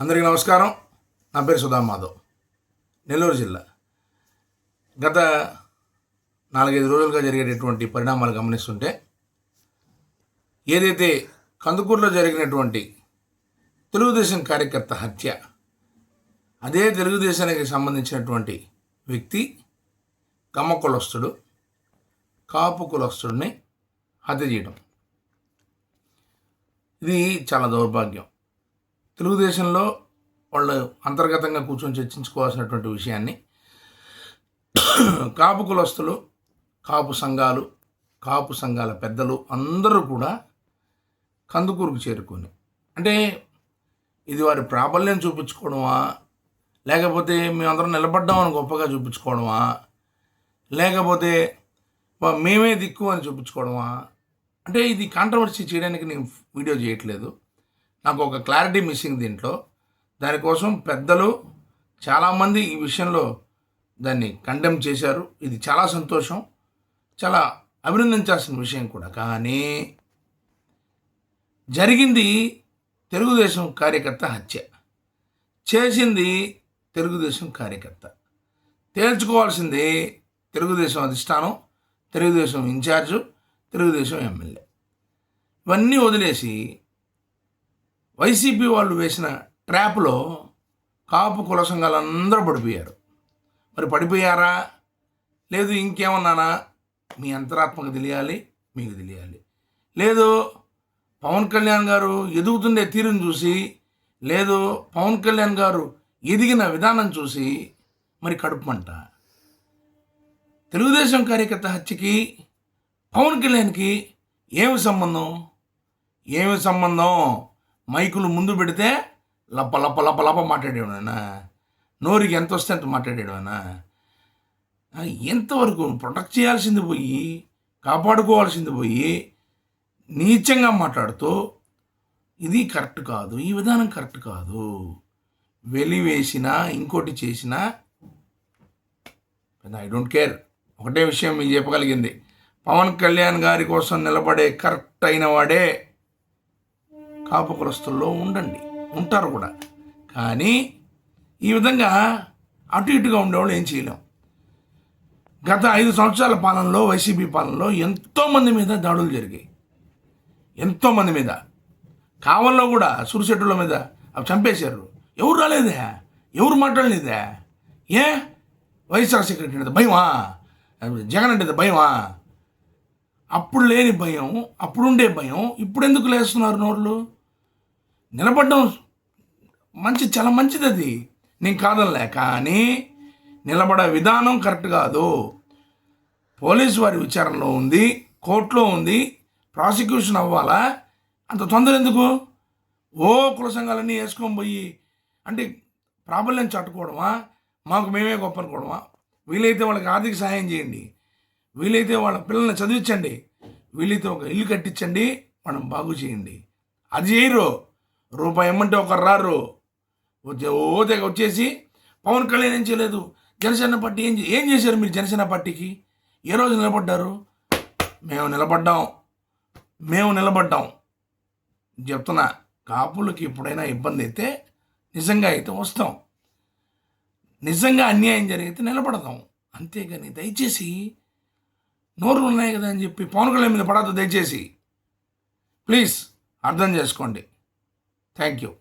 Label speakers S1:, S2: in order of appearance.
S1: అందరికీ నమస్కారం. నా పేరు సుధా మాధవ్. నెల్లూరు జిల్లా. గత నాలుగైదు రోజులుగా జరిగేటటువంటి పరిణామాలు గమనిస్తుంటే ఏదైతే కందుకూరులో జరిగినటువంటి తెలుగుదేశం కార్యకర్త హత్య అదే తెలుగుదేశానికి సంబంధించినటువంటి వ్యక్తి కమ్మ కులస్తుడు కాపు కులస్తుడిని హత్య చేయడం. ఇది చాలా దౌర్భాగ్యం. తెలుగుదేశంలో వాళ్ళు అంతర్గతంగా కూర్చొని చర్చించుకోవాల్సినటువంటి విషయాన్ని కాపు కులస్తులు కాపు సంఘాలు కాపు సంఘాల పెద్దలు అందరూ కూడా కందుకూరుకు చేరుకొని అంటే ఇది వారి ప్రాబల్యం చూపించుకోవడమా? లేకపోతే మేమందరం నిలబడ్డామని గొప్పగా చూపించుకోవడమా? లేకపోతే మేమే దిక్కు అని చూపించుకోవడమా? అంటే ఇది కాంట్రవర్సీ చేయడానికి నేను వీడియో చేయట్లేదు. నాకు ఒక క్లారిటీ మిస్సింగ్ దీంట్లో. దానికోసం పెద్దలు చాలామంది ఈ విషయంలో దాన్ని కండెమ్ చేశారు. ఇది చాలా సంతోషం. చాలా అభినందించాల్సిన విషయం కూడా. కానీ జరిగింది తెలుగుదేశం కార్యకర్త హత్య. చేసింది తెలుగుదేశం కార్యకర్త. తేల్చుకోవాల్సింది తెలుగుదేశం అధిష్టానం తెలుగుదేశం ఇన్ఛార్జు తెలుగుదేశం ఎమ్మెల్యే. ఇవన్నీ వదిలేసి వైసీపీ వాళ్ళు వేసిన ట్రాప్లో కాపు కుల సంఘాలందరూ పడిపోయారు. మరి పడిపోయారా? లేదు ఇంకేమన్నానా? మీ అంతరాత్మకు తెలియాలి మీకు తెలియాలి. లేదు పవన్ కళ్యాణ్ గారు ఎదుగుతుండే తీరును చూసి లేదు పవన్ కళ్యాణ్ గారు ఎదిగిన విధానం చూసి మరి కడుపుమంట తెలుగుదేశం కార్యకర్త హత్యకి పవన్ కళ్యాణ్కి ఏమి సంబంధం? ఏమి సంబంధం? మైకులు ముందు పెడితే లప్ప లప్ప లప్ప లప్ప మాట్లాడేవాడనా నోరికి ఎంత వస్తే అంత మాట్లాడేవాడనా ఎంతవరకు ప్రొటెక్ట్ చేయాల్సింది పోయి కాపాడుకోవాల్సింది పోయి నీచంగా మాట్లాడుతూ ఇది కరెక్ట్ కాదు ఈ విధానం కరెక్ట్ కాదు. వెలివేసినా ఇంకోటి చేసినా ఐ డోంట్ కేర్. ఒకటే విషయం మీకు చెప్పగలిగింది. పవన్ కళ్యాణ్ గారి కోసం నిలబడే కరెక్ట్ అయిన వాడే కాపుకులస్తుల్లో ఉండండి. ఉంటారు కూడా. కానీ ఈ విధంగా అటు ఇటుగా ఉండేవాళ్ళు ఏం చేయలేం. గత ఐదు సంవత్సరాల పాలనలో వైసీపీ పాలనలో ఎంతోమంది మీద దాడులు జరిగాయి. ఎంతోమంది మీద కావల్లో కూడా సురిశెట్టుల మీద అవి చంపేశారు. ఎవరు రాలేదే? ఎవరు మాట్లాడలేదే? ఏ? వైఎస్ఆర్ సెక్రటరీ అంటే భయమా? జగన్ అంటే భయమా? అప్పుడు లేని భయం అప్పుడుండే భయం ఇప్పుడు ఎందుకు లేస్తున్నారు నోళ్ళు నిలబడడం మంచి చాలా మంచిది అది నేను కాదనలే కానీ నిలబడే విధానం కరెక్ట్ కాదు. పోలీసు వారి విచారణలో ఉంది కోర్టులో ఉంది ప్రాసిక్యూషన్ అవ్వాలా? అంత తొందర ఎందుకు? ఓ కుల సంఘాలన్నీ వేసుకొని పోయి అంటే ప్రాబల్యం చట్టుకోవడమా మాకు మేమే గొప్ప అనుకోవడమా? వీలైతే వాళ్ళకి ఆర్థిక సహాయం చేయండి. వీలైతే వాళ్ళ పిల్లల్ని చదివించండి. వీలైతే ఒక ఇల్లు కట్టించండి మనం బాగు చేయండి. అది చేయరు. రూపాయి ఇమ్మంటే ఒకరు రారు. వచ్చే ఓ వచ్చేసి పవన్ కళ్యాణ్ ఏం చేయలేదు. జనసేన పార్టీ ఏం ఏం చేశారు మీరు జనసేన పార్టీకి? ఏ రోజు నిలబడ్డారు? మేము నిలబడ్డాం. మేము నిలబడ్డాం. చెప్తున్నా కాపులకి ఎప్పుడైనా ఇబ్బంది అయితే నిజంగా అయితే వస్తాం. నిజంగా అన్యాయం జరిగితే నిలబడతాం. అంతేగాని దయచేసి నోరులు ఉన్నాయి కదా అని చెప్పి పవన్ కళ్యాణ్ మీద పడద్దు దయచేసి. ప్లీజ్ అర్థం చేసుకోండి. Thank you.